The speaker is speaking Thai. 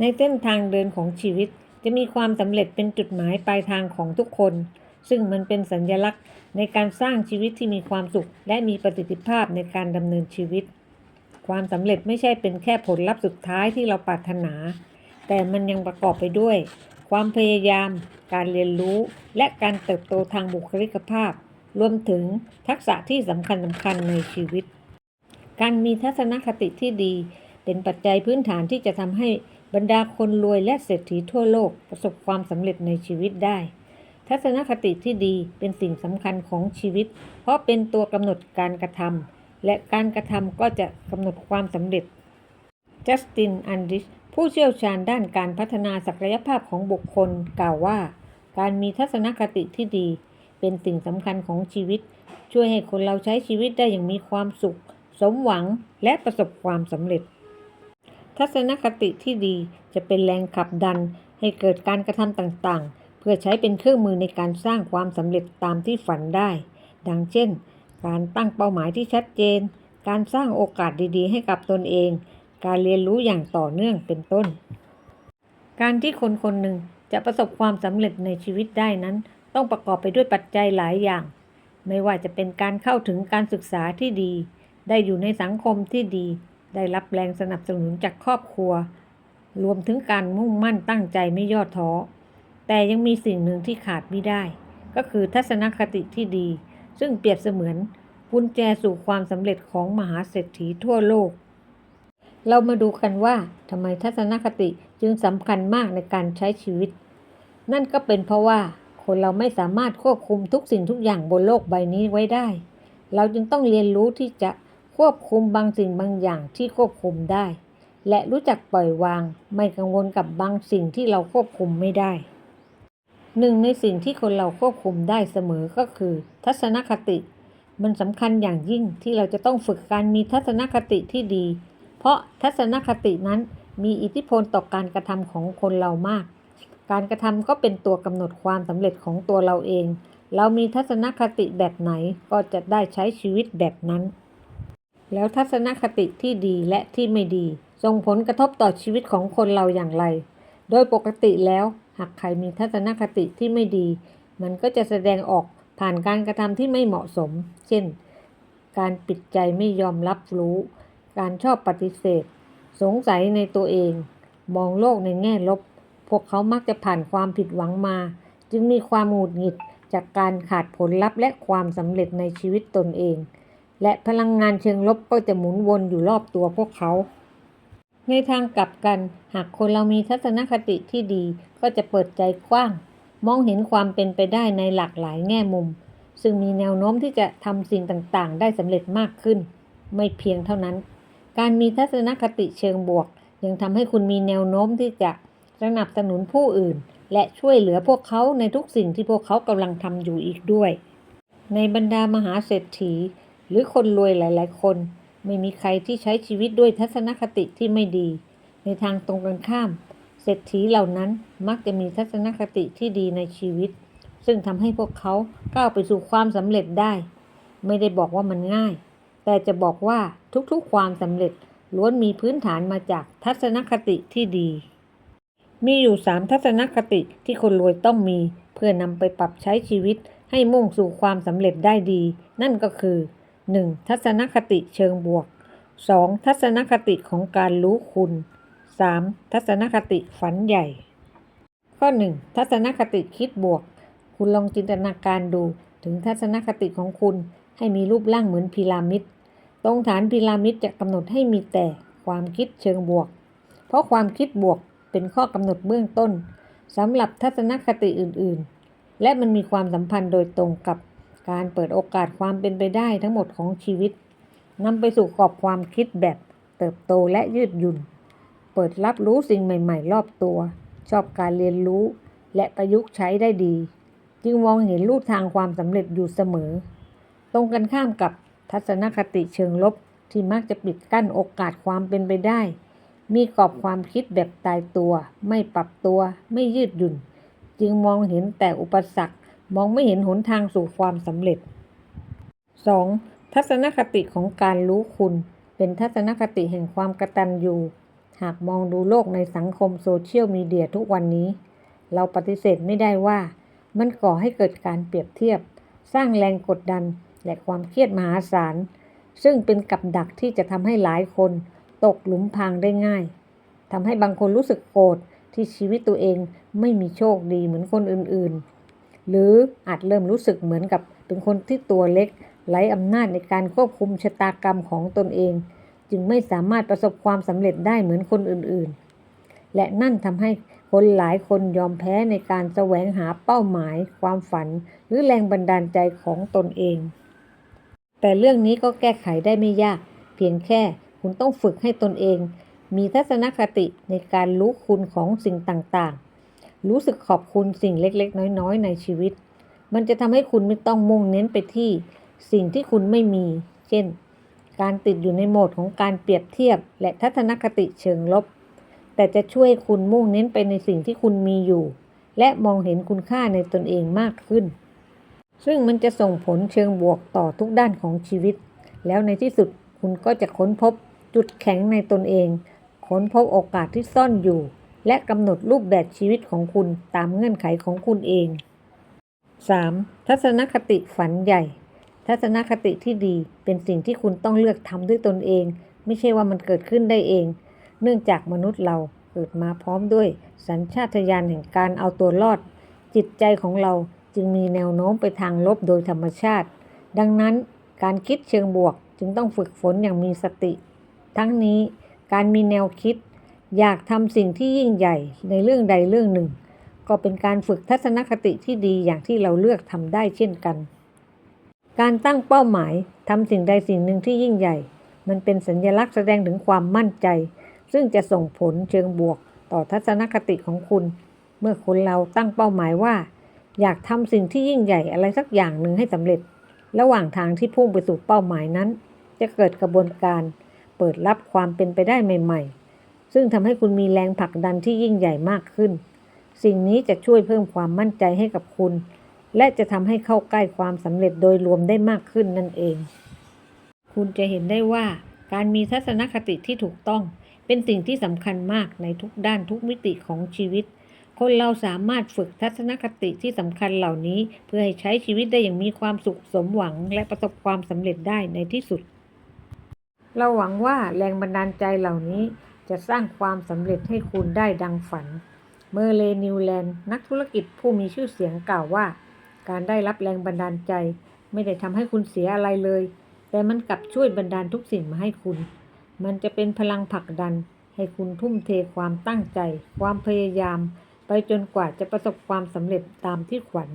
ในเส้นทางเดินของชีวิตจะมีความสำเร็จเป็นจุดหมายปลายทางของทุกคน ซึ่งมันเป็นสัญลักษณ์ในการสร้างชีวิตที่มีความสุข และมีประสิทธิภาพในการดำเนินชีวิต ความสำเร็จไม่ใช่เป็นแค่ผลลัพธ์สุดท้ายที่เราปรารถนา แต่มันยังประกอบไปด้วย ความพยายาม การเรียนรู้ และการเติบโตทางบุคลิกภาพ รวมถึงทักษะที่สำคัญสำคัญในชีวิต การมีทัศนคติที่ดี เป็นปัจจัยพื้นฐานที่จะทำให้ บรรดาคนรวยและเศรษฐีทั่วโลกประสบความสำเร็จในชีวิตได้ ทัศนคติที่ดีเป็นสิ่งสำคัญของชีวิต เพราะเป็นตัวกำหนดการกระทำและการกระทำก็จะกำหนดความสำเร็จ จัสติน อันดิชผู้เชี่ยวชาญด้านการพัฒนาศักยภาพของบุคคลกล่าวว่า การมีทัศนคติที่ดี เป็นสิ่งสำคัญของชีวิต ช่วยให้คนเราใช้ชีวิตได้อย่างมีความสุข สมหวังและประสบความสำเร็จ ทัศนคติที่ดีจะเป็นแรงขับดันให้เกิดการกระทำต่างๆ เพื่อใช้เป็นเครื่องมือในการสร้างความสำเร็จตามที่ฝันได้ ดังเช่น การตั้งเป้าหมายที่ชัดเจน การสร้างโอกาสดีๆ ให้กับตนเอง การเรียนรู้อย่างต่อเนื่องเป็นต้น การที่คนคนหนึ่งจะประสบความสำเร็จในชีวิตได้นั้น ต้องประกอบไปด้วยปัจจัยหลายอย่าง ไม่ว่าจะเป็นการเข้าถึงการศึกษาที่ดี ได้อยู่ในสังคมที่ดี ได้รับแรงสนับสนุนจากครอบครัว รวมถึงการมุ่งมั่นตั้งใจไม่ย่อท้อ แต่ยังมีสิ่งหนึ่งที่ขาดไม่ได้ ก็คือทัศนคติที่ดี ซึ่งเปรียบเสมือนกุญแจสู่ความสำเร็จของมหาเศรษฐีทั่วโลก เรามาดูกันว่าทำไมทัศนคติจึงสำคัญมากในการใช้ชีวิต นั่นก็เป็นเพราะว่าคนเราไม่สามารถควบคุมทุกสิ่งทุกอย่างบนโลกใบนี้ไว้ได้ เราจึงต้องเรียนรู้ที่จะ ควบคุมบางสิ่งบางอย่างที่ควบคุมได้ และรู้จักปล่อยวาง ไม่กังวลกับบางสิ่งที่เราควบคุมไม่ได้ หนึ่งในสิ่งที่คนเราควบคุมได้เสมอก็คือ ทัศนคติ มันสำคัญอย่างยิ่งที่เราจะต้องฝึกการมีทัศนคติที่ดี เพราะทัศนคตินั้นมีอิทธิพลต่อการกระทำของคนเรามาก การกระทำก็เป็นตัวกำหนดความสำเร็จของตัวเราเอง เรามีทัศนคติแบบไหนก็จะได้ใช้ชีวิตแบบนั้น แล้วทัศนคติที่ดีและที่ไม่ดี ส่งผลกระทบต่อชีวิตของคนเราอย่างไร โดยปกติแล้วหากใครมีทัศนคติที่ไม่ดี มันก็จะแสดงออกผ่านการกระทำที่ไม่เหมาะสม เช่น การปิดใจไม่ยอมรับรู้ การชอบปฏิเสธ สงสัยในตัวเอง มองโลกในแง่ลบ พวกเขามักจะผ่านความผิดหวังมา จึงมีความหงุดหงิดจากการขาดผลลัพธ์และความสำเร็จในชีวิตตนเอง และพลังงานเชิงลบก็จะหมุนวนอยู่รอบตัวพวกเขา ในทางกลับกัน หากคนเรามีทัศนคติที่ดีก็จะเปิดใจกว้าง มองเห็นความเป็นไปได้ในหลากหลายแง่มุม ซึ่งมีแนวโน้มที่จะทำสิ่งต่างๆ ได้สำเร็จมากขึ้น ไม่เพียงเท่านั้น การมีทัศนคติเชิงบวก ยังทำให้คุณมีแนวโน้มที่จะสนับสนุนผู้อื่น และช่วยเหลือพวกเขาในทุกสิ่งที่พวกเขากำลังทำอยู่อีกด้วย ในบรรดามหาเศรษฐี หรือคนรวยหลาย ๆ คน ไม่มีใครที่ใช้ชีวิตด้วยทัศนคติที่ไม่ดี ในทางตรงกันข้าม เศรษฐีเหล่านั้นมักจะมีทัศนคติที่ดีในชีวิต ซึ่งทำให้พวกเขาก้าวไปสู่ความสำเร็จได้ ไม่ได้บอกว่ามันง่าย แต่จะบอกว่าทุกๆความสำเร็จล้วนมีพื้นฐานมาจากทัศนคติที่ดี มีอยู่สามทัศนคติที่คนรวยต้องมี เพื่อนำไปปรับใช้ชีวิตให้มุ่งสู่ความสำเร็จได้ดี นั่นก็คือ 1. ทัศนคติเชิงบวก 2. ทัศนคติของการรู้คุณ 3. ทัศนคติฝันใหญ่ ข้อ 1. ทัศนคติคิดบวก คุณลองจินตนาการดูถึงทัศนคติของคุณให้มีรูปร่างเหมือนพีระมิด ตรงฐานพีระมิดจะกำหนดให้มีแต่ความคิดเชิงบวก เพราะความคิดบวกเป็นข้อกำหนดเบื้องต้นสำหรับทัศนคติอื่น ๆ และมันมีความสัมพันธ์โดยตรงกับ การเปิดโอกาสความเป็นไปได้ทั้งหมดของชีวิตนำไปสู่กรอบความคิดแบบเติบโตและยืดหยุ่น เปิดรับรู้สิ่งใหม่ ๆ รอบตัว ชอบการเรียนรู้และประยุกต์ใช้ได้ดี จึงมองเห็นรูทางความสำเร็จอยู่เสมอ ตรงกันข้ามกับทัศนคติเชิงลบที่มักจะปิดกั้นโอกาสความเป็นไปได้ มีกรอบความคิดแบบตายตัว ไม่ปรับตัว ไม่ยืดหยุ่น จึงมองเห็นแต่อุปสรรค มองไม่เห็นหนทางสู่ความสำเร็จ 2. ทัศนคติของการรู้คุณ เป็นทัศนคติแห่งความกระตัญญูหากมองดูโลกในสังคมโซเชียลมีเดียทุกวันนี้ เราปฏิเสธไม่ได้ว่า มันก่อให้เกิดการเปรียบเทียบ สร้างแรงกดดันและความเครียดมหาศาล ซึ่งเป็นกับดักที่จะทำให้หลายคนตกหลุมพรางได้ง่ายทำให้บางคนรู้สึกโกรธที่ชีวิตตัวเองไม่มีโชคดีเหมือนคนอื่นๆ หรืออาจเริ่มรู้สึกเหมือนกับเป็นคนที่ตัวเล็กไร้อำนาจในการควบคุมชะตากรรมของตนเอง จึงไม่สามารถประสบความสำเร็จได้เหมือนคนอื่นๆ และนั่นทำให้คนหลายคนยอมแพ้ในการแสวงหาเป้าหมาย ความฝัน หรือแรงบันดาลใจของตนเอง แต่เรื่องนี้ก็แก้ไขได้ไม่ยาก เพียงแค่คุณต้องฝึกให้ตนเอง มีทัศนคติในการรู้คุณของสิ่งต่างๆ รู้สึกขอบคุณสิ่งเล็กๆ น้อยๆ ในชีวิต มันจะทำให้คุณไม่ต้องมุ่งเน้นไปที่สิ่งที่คุณไม่มี เช่น การติดอยู่ในโหมดของการเปรียบเทียบ และทัศนคติเชิงลบ แต่จะช่วยคุณมุ่งเน้นไปในสิ่งที่คุณมีอยู่ และมองเห็นคุณค่าในตนเองมากขึ้น ซึ่งมันจะส่งผลเชิงบวกต่อทุกด้านของชีวิต แล้วในที่สุดคุณก็จะค้นพบจุดแข็งในตนเอง ค้นพบโอกาสที่ซ่อนอยู่ และกำหนดรูปแบบชีวิตของคุณตามเงื่อนไขของคุณเอง 3. ทัศนคติฝันใหญ่ ทัศนคติที่ดีเป็นสิ่งที่คุณต้องเลือกทำด้วยตนเอง ไม่ใช่ว่ามันเกิดขึ้นได้เอง เนื่องจากมนุษย์เราเกิดมาพร้อมด้วย สัญชาตญาณแห่งการเอาตัวรอด จิตใจของเราจึงมีแนวโน้มไปทางลบโดยธรรมชาติ ดังนั้นการคิดเชิงบวกจึงต้องฝึกฝนอย่างมีสติ ทั้งนี้การมีแนวคิด อยากทำสิ่งที่ยิ่งใหญ่ในเรื่องใดเรื่องหนึ่ง ก็เป็นการฝึกทัศนคติที่ดีอย่างที่เราเลือกทำได้เช่นกัน การตั้งเป้าหมายทำสิ่งใดสิ่งหนึ่งที่ยิ่งใหญ่ มันเป็นสัญลักษณ์แสดงถึงความมั่นใจ ซึ่งจะส่งผลเชิงบวกต่อทัศนคติของคุณ เมื่อคนเราตั้งเป้าหมายว่า อยากทำสิ่งที่ยิ่งใหญ่อะไรสักอย่างหนึ่งให้สำเร็จ ระหว่างทางที่พุ่งไปสู่เป้าหมายนั้น จะเกิดกระบวนการเปิดรับความเป็นไปได้ใหม่ ๆ ซึ่งทำให้คุณมีแรงผลักดันที่ยิ่งใหญ่มากขึ้น สิ่งนี้จะช่วยเพิ่มความมั่นใจให้กับคุณ และจะทำให้เข้าใกล้ความสำเร็จโดยรวมได้มากขึ้นนั่นเอง คุณจะเห็นได้ว่า การมีทัศนคติที่ถูกต้อง เป็นสิ่งที่สำคัญมากในทุกด้านทุกมิติของชีวิต คนเราสามารถฝึกทัศนคติที่สำคัญเหล่านี้ เพื่อให้ใช้ชีวิตได้อย่างมีความสุขสมหวัง และประสบความสำเร็จได้ในที่สุด เราหวังว่าแรงบันดาลใจเหล่านี้ จะสร้างความสำเร็จให้คุณได้ดังฝัน เมอร์เลนิวแลนด์ นักธุรกิจผู้มีชื่อเสียงกล่าวว่า การได้รับแรงบันดาลใจ ไม่ได้ทำให้คุณเสียอะไรเลย แต่มันกลับช่วยบันดาลทุกสิ่งมาให้คุณ มันจะเป็นพลังผลักดัน ให้คุณทุ่มเทความตั้งใจ ความพยายาม ไปจนกว่าจะประสบความสำเร็จตามที่ขวัญ